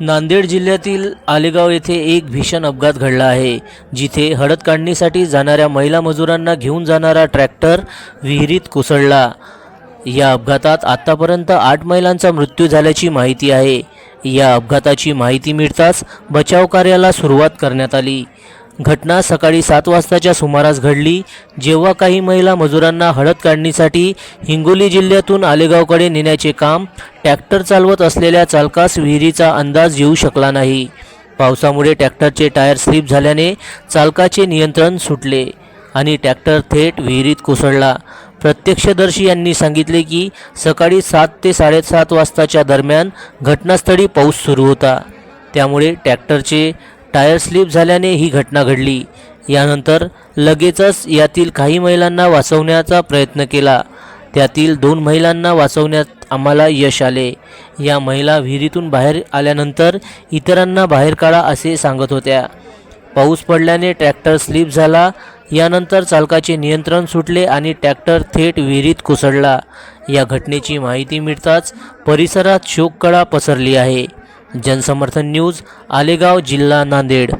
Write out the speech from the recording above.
नांदेड जिल्ह्यातील आलेगाव येथे एक भीषण अपघात घडला आहे जिथे हळद काढणीसाठी जाणाऱ्या महिला मजुरांना घेऊन जाणारा ट्रॅक्टर विहिरीत कोसळला. या अपघातात आत्तापर्यंत आठ महिलांचा मृत्यू झाल्याची माहिती आहे. या अपघाताची माहिती मिळताच बचाव कार्याला सुरुवात करण्यात आली. घटना सकाळी सात वाजताच्या सुमारास घडली. जेव्हा काही महिला मजुरांना हळद काढणीसाठी हिंगोली जिल्ह्यातून आलेगावकडे नेण्याचे काम ट्रॅक्टर चालवत असलेल्या चालकास विहिरीचा अंदाज येऊ शकला नाही. पावसामुळे ट्रॅक्टरचे टायर स्लिप झाल्याने चालकाचे नियंत्रण सुटले आणि ट्रॅक्टर थेट विहिरीत कोसळला. प्रत्यक्षदर्शी यांनी सांगितले की सकाळी सात ते साडेसात वाजताच्या दरम्यान घटनास्थळी पाऊस सुरू होता. त्यामुळे ट्रॅक्टरचे टायर स्लिप झाल्याने ही घटना घडली. यानंतर लगेचच यातील काही महिलांना वाचवण्याचा प्रयत्न केला. त्यातील दोन महिलांना वाचवण्यात आम्हाला यश आले. या महिला विहिरीतून बाहेर आल्यानंतर इतरांना बाहेर काढा असे सांगत होत्या. पाऊस पडल्याने ट्रॅक्टर स्लिप झाला. यानंतर चालकाचे नियंत्रण सुटले आणि ट्रॅक्टर थेट विहिरीत कोसळला. या घटनेची माहिती मिळताच परिसरात शोककळा पसरली आहे. जनसमर्थन न्यूज़ आलेगाव जिल्हा नांदेड.